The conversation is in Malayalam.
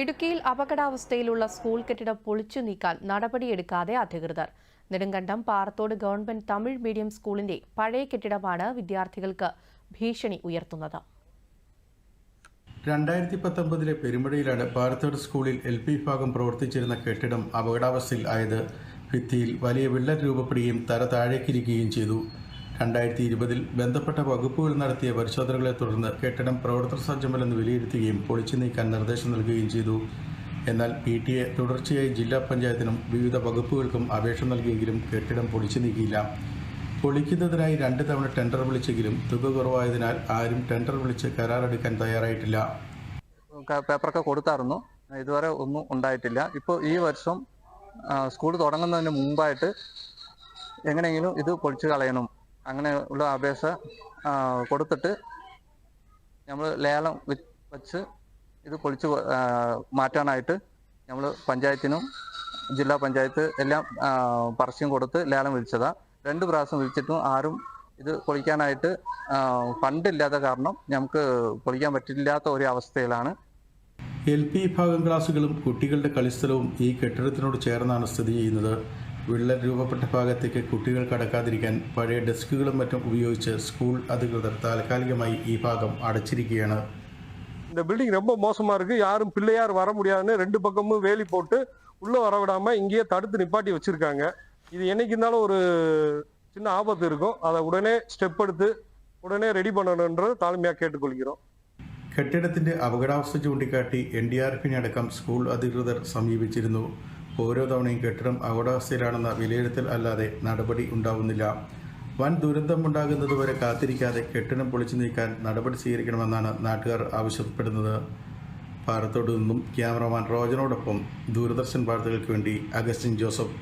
ഇടുക്കിയിൽ അപകടാവസ്ഥയിലുള്ള സ്കൂൾ കെട്ടിടം പൊളിച്ചു നീക്കാൻ നടപടിയെടുക്കാതെ അധികൃതർ. നെടുങ്കണ്ടം പാറത്തോട് ഗവൺമെന്റ് തമിഴ് മീഡിയം സ്കൂളിന്റെ പഴയ കെട്ടിടമാണ് വിദ്യാർത്ഥികൾക്ക് ഭീഷണി ഉയർത്തുന്നത്. രണ്ടായിരത്തി പത്തൊമ്പതിലെ പെരുമഴയിലാണ് പാറത്തോട് സ്കൂളിൽ എൽ പി വിഭാഗം പ്രവർത്തിച്ചിരുന്ന കെട്ടിടം അപകടാവസ്ഥയിൽ ആയത്. ഭിത്തിയിൽ വലിയ വിള്ളൽ രൂപപ്പെടുകയും തല താഴേക്കിരിക്കുകയും ചെയ്തു. രണ്ടായിരത്തി ഇരുപതിൽ ബന്ധപ്പെട്ട വകുപ്പുകൾ നടത്തിയ പരിശോധനകളെ തുടർന്ന് കെട്ടിടം പ്രവർത്തന സജ്ജമല്ലെന്ന് വിലയിരുത്തുകയും പൊളിച്ചു നീക്കാൻ നിർദ്ദേശം നൽകുകയും ചെയ്തു. എന്നാൽ പി ടി എ തുടർച്ചയായി ജില്ലാ പഞ്ചായത്തിനും വിവിധ വകുപ്പുകൾക്കും അപേക്ഷ നൽകിയെങ്കിലും കെട്ടിടം പൊളിച്ചു നീക്കിയില്ല. പൊളിക്കുന്നതിനായി രണ്ട് തവണ ടെൻഡർ വിളിച്ചെങ്കിലും തുക കുറവായതിനാൽ ആരും ടെൻഡർ വിളിച്ച് കരാറെടുക്കാൻ തയ്യാറായിട്ടില്ല. പേപ്പറൊക്കെ കൊടുത്തായിരുന്നു. ഇതുവരെ ഒന്നും ഉണ്ടായിട്ടില്ല. ഇപ്പോൾ ഈ വർഷം സ്കൂൾ തുടങ്ങുന്നതിന് മുമ്പായിട്ട് എങ്ങനെയെങ്കിലും ഇത് പൊളിച്ചു കളയണം. അങ്ങനെ ഉള്ള അപേക്ഷ കൊടുത്തിട്ട് നമ്മൾ ലേലം വെച്ച് ഇത് പൊളിച്ച് മാറ്റാനായിട്ട് നമ്മൾ പഞ്ചായത്തിനും ജില്ലാ പഞ്ചായത്ത് എല്ലാം പരസ്യം കൊടുത്ത് ലേലം വിളിച്ചതാ രണ്ട് പ്രാവശ്യം വിളിച്ചിട്ടും ആരും ഇത് പൊളിക്കാനായിട്ട് ഫണ്ടില്ലാത്ത കാരണം നമുക്ക് പൊളിക്കാൻ പറ്റില്ലാത്ത ഒരു അവസ്ഥയിലാണ്. എൽ പി വിഭാഗം ക്ലാസുകളും കുട്ടികളുടെ കളിസ്ഥലവും ഈ കെട്ടിടത്തിനോട് ചേർന്നാണ് സ്ഥിതി ചെയ്യുന്നത്. വിള്ളൽ രൂപപ്പെട്ട ഭാഗത്തേക്ക് കുട്ടികൾ കടക്കാതിരിക്കാൻ പഴയ ഡെസ്കുകളും മറ്റും ഉപയോഗിച്ച് സ്കൂൾ അധികൃതർ താൽക്കാലികമായി ഈ ഭാഗം അടച്ചിരിക്കുകയാണ് இந்த பில்டிங் ரொம்ப மோசமா இருக்கு யாரும் பிள்ளையார் வர முடியாதுன்னு ரெண்டு பக்கமும் வேலி போட்டு உள்ள வர விடாம இங்கேயே தடுத்து நிப்பாட்டி வச்சிருக்காங்க இது என்னைக்கு இருந்தாலும் ஒரு சின்ன ஆபத்து இருக்கும் அதை உடனே ஸ்டெப் எடுத்து உடனே ரெடி பண்ணணுன்றது தாழ்மையாக கேட்டுக்கொள்கிறோம் കെട്ടിടത്തിന്റെ അപകടാവസ്ഥ ചൂണ്ടിക്കാട്ടി എൻ ഡി ആർ എഫിനെ അടക്കം സ്കൂൾ അധികൃതർ ഓരോ തവണയും കെട്ടിടം അപകടാവസ്ഥയിലാണെന്ന വിലയിരുത്തൽ അല്ലാതെ നടപടി ഉണ്ടാവുന്നില്ല. വൻ ദുരന്തമുണ്ടാകുന്നതുവരെ കാത്തിരിക്കാതെ കെട്ടിടം പൊളിച്ചു നീക്കാൻ നടപടി സ്വീകരിക്കണമെന്നാണ് നാട്ടുകാർ ആവശ്യപ്പെടുന്നത്. പാറത്തോട് നിന്നും ക്യാമറമാൻ റോജനോടൊപ്പം ദൂരദർശൻ വാർത്തകൾക്ക് വേണ്ടി അഗസ്റ്റിൻ ജോസഫ്.